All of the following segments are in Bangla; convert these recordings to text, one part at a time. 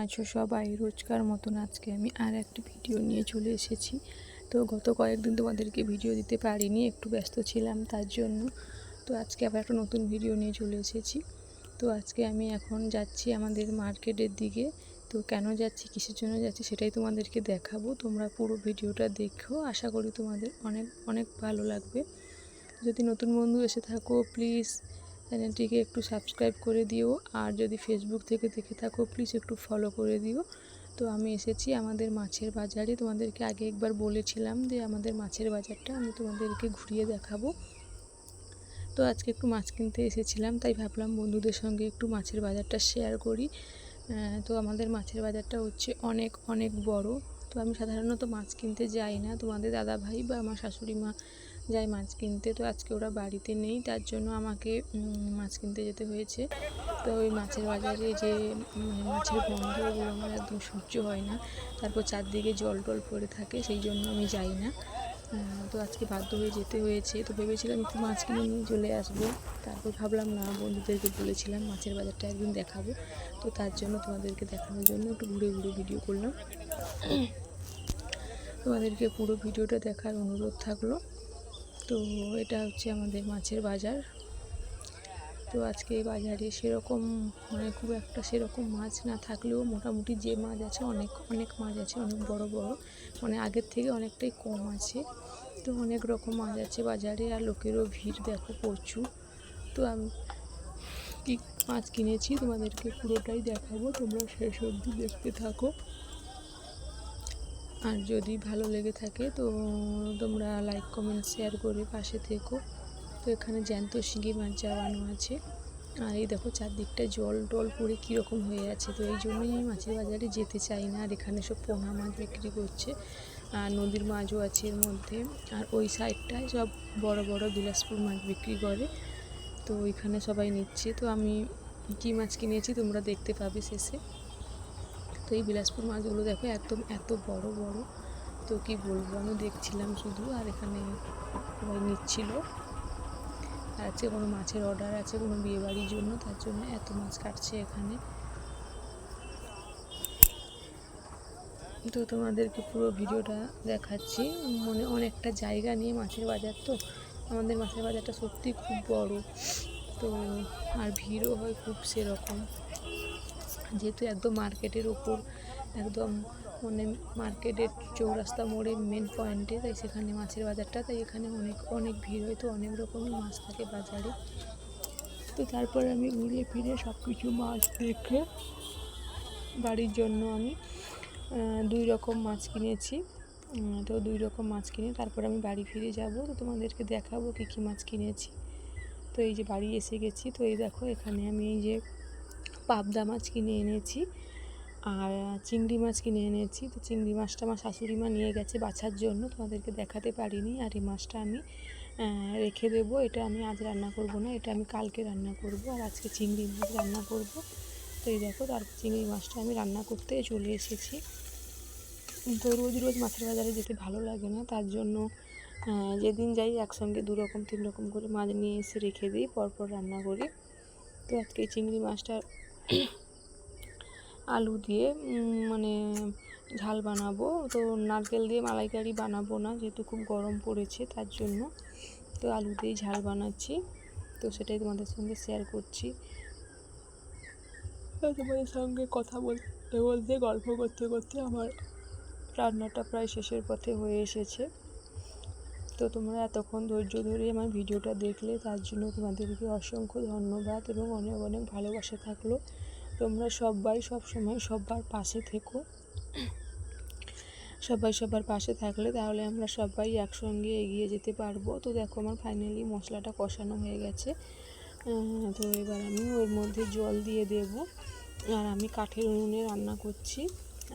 আছো সবাই? রোজকার মতন আজকে আমি আর একটা ভিডিও নিয়ে চলে এসেছি। তো গত কয়েকদিন তোমাদেরকে ভিডিও দিতে পারিনি, একটু ব্যস্ত ছিলাম তার জন্য। তো আজকে আবার একটা নতুন ভিডিও নিয়ে চলে এসেছি। তো আজকে আমি এখন যাচ্ছি আমাদের মার্কেটের দিকে। তো কেন যাচ্ছি, কিসের জন্য যাচ্ছি সেটাই তোমাদেরকে দেখাবো। তোমরা পুরো ভিডিওটা দেখো, আশা করি তোমাদের অনেক অনেক ভালো লাগবে। যদি নতুন বন্ধু এসে থাকো প্লিজ চ্যানেলটিকে একটু সাবস্ক্রাইব করে দিও, আর যদি ফেসবুক থেকে দেখে থাকো প্লিজ একটু ফলো করে দিও। তো আমি এসেছি আমাদের মাছের বাজারে। তোমাদেরকে আগে একবার বলেছিলাম যে আমাদের মাছের বাজারটা আমি তোমাদেরকে ঘুরিয়ে দেখাবো। তো আজকে একটু মাছ কিনতে এসেছিলাম, তাই ভাবলাম বন্ধুদের সঙ্গে একটু মাছের বাজারটা শেয়ার করি। তো আমাদের মাছের বাজারটা হচ্ছে অনেক অনেক বড়। তো আমি সাধারণত মাছ কিনতে যাই না। তোমাদের দাদা ভাই বা আমার শাশুড়ি মা যায় মাছ কিনতে, তো আজকে ওরা বাড়িতে নেই, তার জন্য আমাকে মাছ কিনতে যেতে হয়েছে। তো ওই মাছের বাজারে যে মাছের গন্ধ ওগুলো আমার একদম সহ্য হয় না। তারপর চারদিকে জল টল পড়ে থাকে, সেই জন্য আমি যাই না। তো আজকে বাধ্য হয়ে যেতে হয়েছে। তো ভেবেছিলাম একটু মাছ কিনে নিয়ে চলে আসব। তারপর ভাবলাম, না, বন্ধুদেরকে বলেছিলাম, মাছের বাজারটা একদিন দেখাবো। তো তার জন্য তোমাদেরকে দেখানোর জন্য একটু ঘুরে ঘুরে ভিডিও করলাম। তোমাদেরকে পুরো ভিডিওটা দেখার অনুরোধ থাকল। তো এটা হচ্ছে আমাদের মাছের বাজার। তো আজকে বাজারে সেরকম মানে খুব একটা সেরকম মাছ না থাকলেও মোটামুটি যে মাছ আছে, অনেক অনেক মাছ আছে, অনেক বড় বড়। মানে আগের থেকে অনেকটাই কম আছে। তো অনেক রকম মাছ আছে বাজারে আর লোকেরও ভিড় দেখো প্রচুর। তো আমি কী মাছ কিনেছি তোমাদেরকে পুরোটাই দেখাবো, তোমরা শেষ অবধি দেখতে থাকো। আর যদি ভালো লেগে থাকে তো তোমরা লাইক কমেন্ট শেয়ার করে পাশে থেকো। তো এখানে জ্যান্ত শিঙি মাছ চাবানো আছে। আর এই দেখো চারদিকটা জল টল পড়ে কীরকম হয়ে আছে। তো এই জন্যই আমি মাছের বাজারে যেতে চাই না। আর এখানে সব পোনা মাছ বিক্রি করছে। আর নদীর মাছও আছে এর মধ্যে। আর ওই সাইডটায় সব বড় বড় বিলাসপুর মাছ বিক্রি করে। তো ওইখানে সবাই নিচ্ছে। তো আমি কী মাছ কিনেছি তোমরা দেখতে পাবে শেষে। এই বিলাসপুর মাছগুলো দেখো একদম এত বড় বড়। তো কি বলব, আমি দেখছিলাম শুধু আর এখানে সবাই নিচ্ছিল। আর আছে কোনো মাছের অর্ডার আছে কোনো বিয়েবাড়ির জন্য, তার জন্য এত মাছ কাটছে এখানে। তো তোমাদেরকে পুরো ভিডিওটা দেখাচ্ছি। মনে অনেকটা জায়গা নিয়ে মাছের বাজার তো। আমাদের মাছের বাজারটা সত্যি খুব বড়। তো আর ভিড়ও হয় খুব সেরকম। যেহেতু একদম মার্কেটের ওপর একদম মানে মার্কেটের চৌরাস্তা মোড়ে মেন পয়েন্টে তাই সেখানে মাছের বাজারটা, তাই এখানে অনেক অনেক ভিড় হয়। তো অনেক রকমের মাছ থাকে বাজারে। তো তারপর আমি ঘুরে ফিরে সব কিছু মাছ দেখে বাড়ির জন্য আমি দুই রকম মাছ কিনেছি। তো দুই রকম মাছ কিনে তারপর আমি বাড়ি ফিরে যাব। তো তোমাদেরকে দেখাবো কী কী মাছ কিনেছি। তো এই যে বাড়ি এসে গেছি। তো এই দেখো এখানে আমি এই যে পাবদা মাছ কিনে এনেছি আর চিংড়ি মাছ কিনে এনেছি। তো চিংড়ি মাছটা আমার শাশুড়ি মা নিয়ে গেছে বাছার জন্য, তোমাদেরকে দেখাতে পারিনি। আর এই মাছটা আমি রেখে দেবো। এটা আমি আজ রান্না করব না, এটা আমি কালকে রান্না করব আর আজকে চিংড়ি মাছ রান্না করব। তো এই দেখো তারপর চিংড়ি মাছটা আমি রান্না করতে চলে এসেছি। তো রোজ রোজ মাছের বাজারে যেতে ভালো লাগে না, তার জন্য যেদিন যাই একসঙ্গে দু রকম, তিন রকম করে মাছ নিয়ে এসে রেখে দিই, পরপর রান্না করি। তো আজকে চিংড়ি মাছটা আলু দিয়ে মানে ঝাল বানাবো। তো নারকেল দিয়ে মালাইকারি বানাবো না, যেহেতু খুব গরম পড়েছে, তার জন্য। তো আলু দিয়েই ঝাল বানাচ্ছি। তো সেটাই তোমাদের সঙ্গে শেয়ার করছি। তোমাদের সঙ্গে কথা বলতে বলতে, গল্প করতে করতে আমার রান্নাটা প্রায় শেষের পথে হয়ে এসেছে। তো তোমরা এতক্ষণ ধৈর্য ধরে আমার ভিডিওটা দেখলে, তার জন্য তোমাদেরকে অসংখ্য ধন্যবাদ এবং অনেক অনেক ভালোবাসা থাকল। তোমরা সবাই সব সময় সবার পাশে থেকো। সবাই সবার পাশে থাকলে তাহলে আমরা সবাই একসঙ্গে এগিয়ে যেতে পারব। তো দেখো আমার ফাইনালি মশলাটা কষানো হয়ে গেছে। তো এবার আমি ওর মধ্যে জল দিয়ে দেব। আর আমি কাঠের উনুনে রান্না করছি।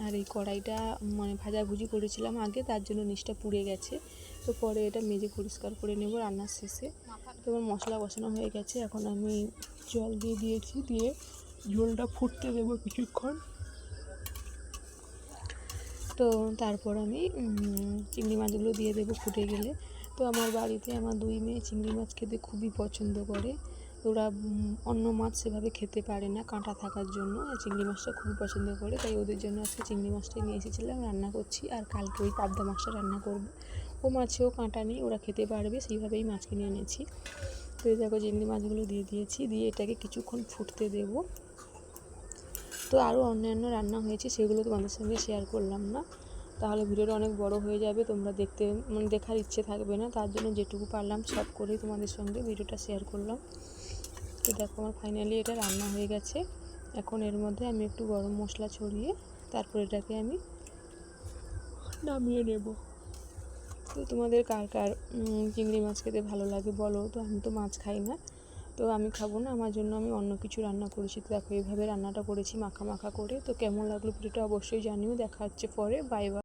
আর এই কড়াইটা মানে ভাজাভুজি করেছিলাম আগে, তার জন্য নিচটা পুড়ে গেছে। তো পরে এটা মেজে পরিষ্কার করে নেব রান্নার শেষে। তো আমার মশলা বসানো হয়ে গেছে, এখন আমি জল দিয়ে দিয়েছি, দিয়ে ঝোলটা ফুটতে দেবো কিছুক্ষণ। তো তারপর আমি চিংড়ি মাছগুলো দিয়ে দেবো ফুটে গেলে। তো আমার বাড়িতে আমার দুই মেয়ে চিংড়ি মাছ খেতে খুবই পছন্দ করে। ওরা অন্য মাছ সেভাবে খেতে পারে না কাঁটা থাকার জন্য। চিংড়ি মাছটা খুব পছন্দ করে, তাই ওদের জন্য আজকে চিংড়ি মাছটাই নিয়ে এসেছিলাম, রান্না করছি। আর কালকে ওই পাবদা মাছটা রান্না করব। ও মাছেও কাঁটা নেই, ওরা খেতে পারবে, সেইভাবেই মাছ কিনে এনেছি। তো এই দেখো চিংড়ি মাছগুলো দিয়ে দিয়েছি, দিয়ে এটাকে কিছুক্ষণ ফুটতে দেবো। তো আরও অন্যান্য রান্না হয়েছে, সেগুলো তোমাদের সঙ্গে শেয়ার করলাম না। তাহলে ভিডিওটা অনেক বড় হয়ে যাবে, তোমরা দেখতে মানে দেখার ইচ্ছে থাকবে না। তার জন্য যেটুকু পারলাম সব করেই তোমাদের সঙ্গে ভিডিওটা শেয়ার করলাম। তো দেখো আমার ফাইনালি এটা রান্না হয়ে গেছে। এখন এর মধ্যে আমি একটু গরম মশলা ছড়িয়ে তারপর এটাকে আমি নামিয়ে নেব। তো তোমাদের কার কার চিংড়ি মাছ খেতে ভালো লাগে বলো? তো আমি তো মাছ খাই না। তো আমি খাব না, আমার জন্য আমি অন্য কিছু রান্না করেছি। তো দেখো, এইভাবে রান্নাটা করেছি মাখা মাখা করে। তো কেমন লাগল ভিডিওটা অবশ্যই জানিও। দেখা হচ্ছে পরে। Bye bye